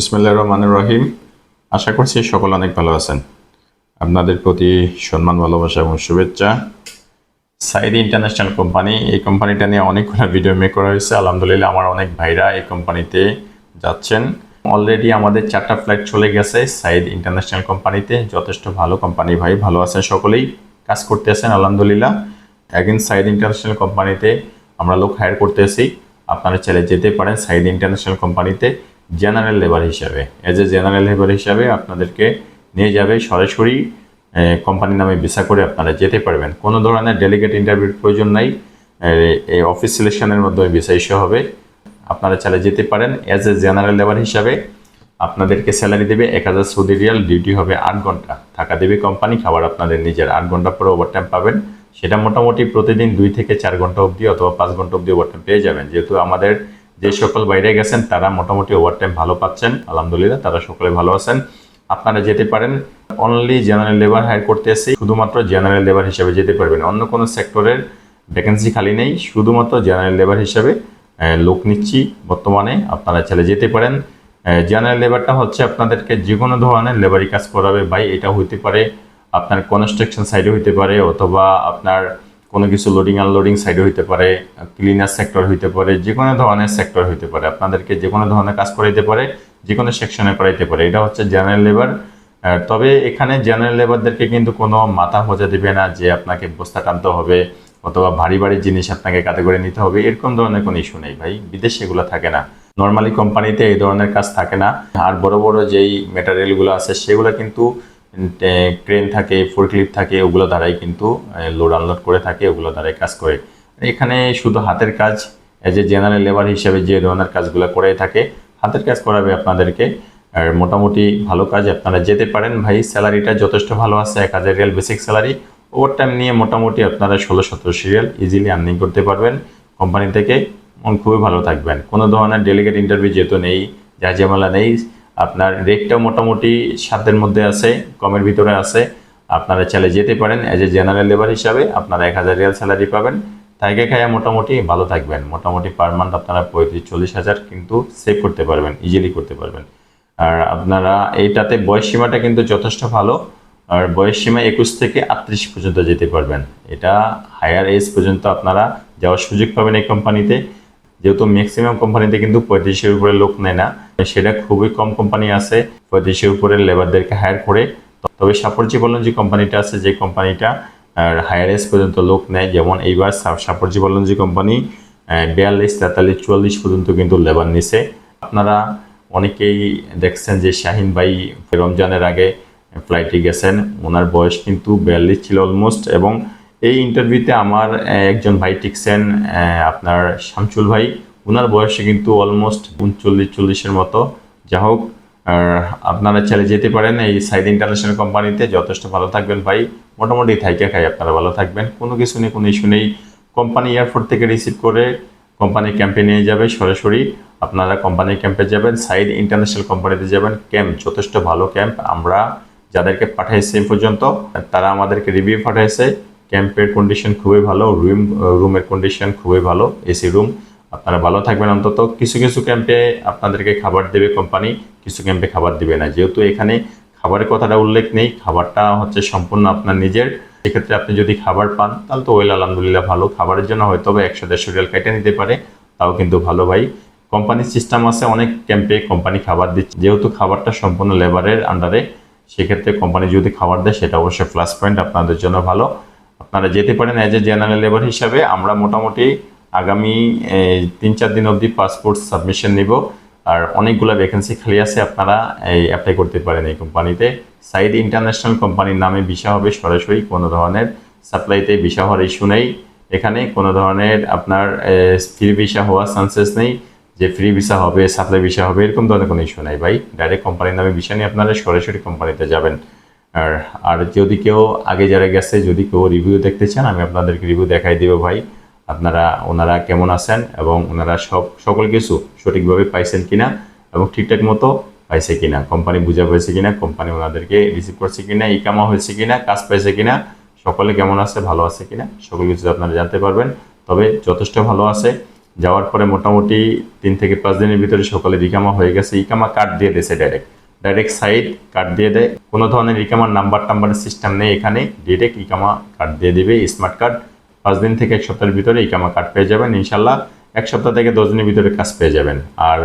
বিসমুল্লাহ রহমানুর রহিম। আশা করছি সকল অনেক ভালো আছেন। আপনাদের প্রতি সম্মান, ভালোবাসা এবং শুভেচ্ছা। সাইদি ইন্টারন্যাশনাল কোম্পানি, এই কোম্পানিটা নিয়ে অনেকগুলো ভিডিও মেক করা হয়েছে। আলহামদুলিল্লাহ আমার অনেক ভাইরা এই কোম্পানিতে যাচ্ছেন। অলরেডি আমাদের চারটা ফ্লাইট চলে গেছে সাইদ ইন্টারন্যাশনাল কোম্পানিতে। যথেষ্ট ভালো কোম্পানি ভাই, ভালো আছেন সকলেই। কাজ করতে আছেন, আলহামদুলিল্লাহ। একদিন সাইদ ইন্টারন্যাশনাল কোম্পানিতে আমরা লোক হায়ার করতে আসি। আপনারা চাইলে যেতে পারেন সাইদ ইন্টারন্যাশনাল কোম্পানিতে। জেনারেল লেবার হিসাবে। এজ এ জেনারেল লেবার হিসাবে আপনাদেরকে নিয়ে যাবে সরাসরি কোম্পানির নামে ভিসা করে আপনারা যেতে পারবেন। কোনো ধরনের ডেলিগেট ইন্টারভিউর প্রয়োজন নাই। এই অফিস সিলেকশনের মাধ্যমে ভিসা ইস্যু হবে। আপনারা চাইলে যেতে পারেন। অ্যাজ এ জেনারেল লেবার হিসাবে আপনাদেরকে স্যালারি দেবে এক হাজার সৌদি রিয়াল ডিউটি হবে আট ঘণ্টা। থাকা দেবে কোম্পানি খাবার আপনাদের নিজের। আট ঘণ্টা পরে ওভারটাইম পাবেন। সেটা মোটামুটি প্রতিদিন দুই থেকে চার ঘণ্টা অবধি অথবা পাঁচ ঘণ্টা অবধি ওভারটাইম পেয়ে যাবেন। যেহেতু আমাদের যে সকল বাইরে গেছেন, তারা মোটামুটি ওভারটাইম ভালো পাচ্ছেন। আলহামদুলিল্লাহ, তারা সকলে ভালো আছেন। আপনারা যেতে পারেন অনলি জেনারেল লেবার হায়ার করতে এসে শুধুমাত্র জেনারেল লেবার হিসেবে যেতে পারবেন। অন্য কোনো সেক্টরের ভ্যাকেন্সি খালি নেই। শুধুমাত্র জেনারেল লেবার হিসেবে লোক নিচ্ছি বর্তমানে। আপনারা চাইলে যেতে পারেন। জেনারেল লেবারটা হচ্ছে আপনাদেরকে যে কোনো ধরনের লেবারি কাজ করাবে। ভাই, এটা হইতে পারে আপনার কনস্ট্রাকশন সাইডে হইতে পারে, অথবা আপনার কোনো কিছু লোডিং আনলোডিং সাইডে হইতে পারে ক্লিনার সেক্টর হইতে পারে, যে কোনো ধরনের সেক্টর হইতে পারে। আপনাদেরকে যে কোনো ধরনের কাজ করাইতে পারে, যে কোনো সেকশনে করাইতে পারে। এটা হচ্ছে জেনারেল লেবার তবে এখানে জেনারেল লেবারদেরকে কিন্তু কোনো মাথা ভোজা দেবে না যে আপনাকে বস্তা টানতে হবে অথবা ভারী ভারী জিনিস আপনাকে কাতে করে নিতে হবে। এরকম ধরনের কোনো ইস্যু নেই ভাই। বিদেশে এগুলো থাকে না। নর্মালি কোম্পানিতে এই ধরনের কাজ থাকে না। আর বড় বড় যেই ম্যাটেরিয়ালগুলো আছে, সেগুলো কিন্তু ক্রেন থাকে ফোরক্লিপ থাকে, ওগুলো দ্বারাই কিন্তু লোড আনলোড করে থাকে, ওগুলো দ্বারাই কাজ করে। এখানে শুধু হাতের কাজ এজ এ জেনারেল লেবার হিসেবে যে ধরনের কাজগুলো করে থাকে, হাতের কাজ করাবে আপনাদেরকে। আর মোটামুটি ভালো কাজ, আপনারা যেতে পারেন ভাই স্যালারিটা যথেষ্ট ভালো আছে, এক হাজার riyal basic salary overtime নিয়ে মোটামুটি আপনারা ষোলো সতেরো সিরিয়াল ইজিলি আর্নিং করতে পারবেন কোম্পানি থেকে খুবই ভালো থাকবেন। কোনো ধরনের ডেলিগেট ইন্টারভিউ যেহেতু নেই যা ঝামেলা নেই আপনার রেটটাও মোটামুটি সাতের মধ্যে আছে, কমের ভিতরে আছে। আপনারা চাইলে যেতে পারেন এজ এ জেনারেল লেবার হিসাবে, আপনারা এক হাজার রিয়াল স্যালারি পাবেন। তাইকে খাইয়া মোটামুটি ভালো থাকবেন। মোটামুটি পার মান্থ আপনারা পঁয়ত্রিশ, চল্লিশ হাজার কিন্তু সেভ করতে পারবেন ইজিলি করতে পারবেন। আর আপনারা এইটাতে বয়স সীমাটা কিন্তু যথেষ্ট ভালো। আর বয়স সীমা একুশ থেকে আটত্রিশ পর্যন্ত যেতে পারবেন। এটা হায়ার এজ পর্যন্ত আপনারা যাওয়ার সুযোগ পাবেন এই কোম্পানিতে যেহেতু ম্যাক্সিমাম কোম্পানিতে কিন্তু পঁয়ত্রিশের উপরে লোক নেয় না সেটা খুবই কম কোম্পানি আছে, পঁয়ত্রিশের উপরে লেবারদেরকে হায়ার করে। তবে সাপরজি বললেন যে কোম্পানিটা আছে, যে কোম্পানিটা হায়ার এজ পর্যন্ত লোক নেয়, যেমন এইবার সাপরজি বললেন যে কোম্পানি বিয়াল্লিশ, তেতাল্লিশ, চুয়াল্লিশ পর্যন্ত কিন্তু লেবার নিছে। আপনারা অনেকেই দেখছেন যে শাহিন ভাই রমজানের আগে ফ্লাইটে গেছেন, ওনার বয়স কিন্তু বিয়াল্লিশ ছিল অলমোস্ট এবং এই ইন্টারভিউতে আমার একজন ভাই টিকছেন আপনার শামসুল ভাই। ওনার বয়সে কিন্তু অলমোস্ট উনচল্লিশ, চল্লিশের মতো। যা হোক আপনারা চাইলে যেতে পারেন এই সাইড ইন্টারন্যাশনাল কোম্পানিতে যথেষ্ট ভালো থাকবেন ভাই। মোটামুটি থাইকে খাই, আপনারা ভালো থাকবেন। কোনো কিছু নেই কোনো ইস্যু নেই। কোম্পানি এয়ারপোর্ট থেকে রিসিভ করে কোম্পানি ক্যাম্পে নিয়ে যাবে সরাসরি। আপনারা কোম্পানির ক্যাম্পে যাবেন সাইড ইন্টারন্যাশনাল কোম্পানিতে যাবেন। ক্যাম্প যথেষ্ট ভালো ক্যাম্প আমরা যাদেরকে পাঠাইছি পর্যন্ত, তারা আমাদেরকে রিভিউ পাঠাইছে। ক্যাম্পের কন্ডিশন খুবই ভালো রুম রুমের কন্ডিশন খুবই ভালো এসি রুম আপনারা ভালো থাকবেন অন্তত। কিছু কিছু ক্যাম্পে আপনাদেরকে খাবার দেবে কোম্পানি কিছু ক্যাম্পে খাবার দেবে না। যেহেতু এখানে খাবারের কথাটা উল্লেখ নেই, খাবারটা হচ্ছে সম্পূর্ণ আপনার নিজের। সেক্ষেত্রে আপনি যদি খাবার পান, তাহলে তো ওয়েল আলহামদুলিল্লাহ ভালো। খাবারের জন্য হয়তো বা একশো, দেড়শো রিয়াল কেটে নিতে পারে, তাও কিন্তু ভালো ভাই। কোম্পানির সিস্টেম আছে, অনেক ক্যাম্পে কোম্পানি খাবার দিচ্ছে। যেহেতু খাবারটা সম্পূর্ণ লেবারের আন্ডারে সেক্ষেত্রে কোম্পানি যদি খাবার দেয়, সেটা অবশ্যই প্লাস পয়েন্ট আপনাদের জন্য ভালো। আপনারা যেতে পারেন অ্যাজ এ জেনারেল লেবার হিসাবে। আমরা মোটামুটি আগামী তিন চার দিন অবধি পাসপোর্ট সাবমিশন নিব। আর অনেকগুলো ভ্যাকেন্সি খালি আছে, আপনারা এই অ্যাপ্লাই করতে পারেন এই কোম্পানিতে। সাইড ইন্টারন্যাশনাল কোম্পানির নামে ভিসা হবে সরাসরি, কোনো ধরনের সাপ্লাইতে ভিসা হওয়ার ইস্যু নেই। এখানে কোনো ধরনের আপনার ফ্রি ভিসা হওয়ার চান্সেস নেই। যে ফ্রি ভিসা হবে সাপ্লাই ভিসা হবে, এরকম ধরনের কোনো ইস্যু নাই ভাই। ডাইরেক্ট কোম্পানির নামে ভিসা নিয়ে আপনারা সরাসরি কোম্পানিতে যাবেন। আর আর যদি কেউ আগে যারা গেছে, যদি কেউ রিভিউ দেখতে চান, আমি আপনাদেরকে রিভিউ দেখাই দিব ভাই, আপনারা, ওনারা কেমন আছেন এবং ওনারা সব, সকল কিছু সঠিকভাবে পাইছেন কিনা এবং ঠিকঠাক মতো পাইছে কিনা কোম্পানি বুঝা পেয়েছে কিনা কোম্পানি ওনাদেরকে রিসিভ করছে কিনা, ইকামা হয়েছে কিনা, কাজ পাইছে কিনা, সকলে কেমন আছে, ভালো আছে কিনা, সকল কিছু আপনারা জানতে পারবেন। তবে যথেষ্ট ভালো আছে, যাওয়ার পরে মোটামুটি তিন থেকে পাঁচ দিনের ভিতরে সকলে রিকামা হয়ে গেছে, ইকামা কার্ড দিয়ে দিয়েছে ডাইরেক্ট ডাইরেক্ট সাইড কার্ড দিয়ে দেয়। কোনো ধরনের ইকামার নাম্বার টাম্বারের সিস্টেম নেই এখানে। ডিরেক্ট ইকামা কার্ড দিয়ে দিবে স্মার্ট কার্ড পাঁচ দিন থেকে এক সপ্তাহের ভিতরে ইকামা কার্ড পেয়ে যাবেন ইনশাল্লাহ এক সপ্তাহ থেকে দশ দিনের ভিতরে কাজ পেয়ে যাবেন। আর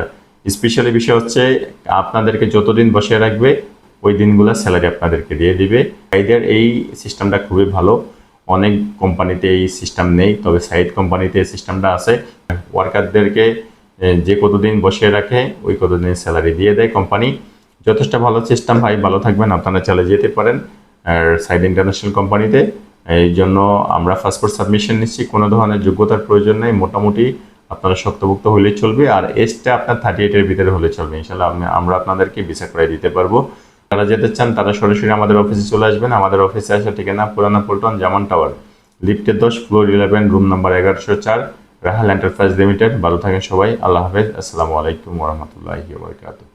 স্পেশালি বিষয় হচ্ছে আপনাদেরকে যতদিন বসিয়ে রাখবে, ওই দিনগুলো স্যালারি আপনাদেরকে দিয়ে দিবে। সাইডের এই সিস্টেমটা খুবই ভালো। অনেক কোম্পানিতে এই সিস্টেম নেই, তবে সাইড কোম্পানিতে এই সিস্টেমটা আছে। ওয়ার্কারদেরকে যে কতদিন বসিয়ে রাখে, ওই কতদিন স্যালারি দিয়ে দেয় কোম্পানি। যথেষ্ট ভালো সিস্টেম ভাই, ভালো থাকবেন, আপনারা চলে যেতে পারেন, আর সাইড ইন্টারন্যাশনাল কোম্পানিতে এই জন্য আমরা পাসপোর্ট সাবমিশন নিচ্ছি, কোনো ধরনের যোগ্যতার প্রয়োজন নেই, মোটামুটি আপনারা শক্তভুক্ত হলেই চলবে, আর এজটা আপনার থার্টি এইটের ভিতরে হলে চলবে ইনশাল্লাহ আমি- আমরা আপনাদেরকে ভিসা করে দিতে পারব। তারা যেতে চান, তারা সরাসরি আমাদের অফিসে চলে আসবেন, আমাদের অফিসে আসা ঠিকানা পুরানা পল্টন, জামান টাওয়ার। লিফটের দশ, ফ্লোর ইলেভেন রুম নাম্বার এগারোশো চার, রাহাল এন্টারপ্রাইজ লিমিটেড ভালো থাকেন সবাই, আল্লাহ হাফেজ, আসসালামু আলাইকুম রহমতুল্লাহি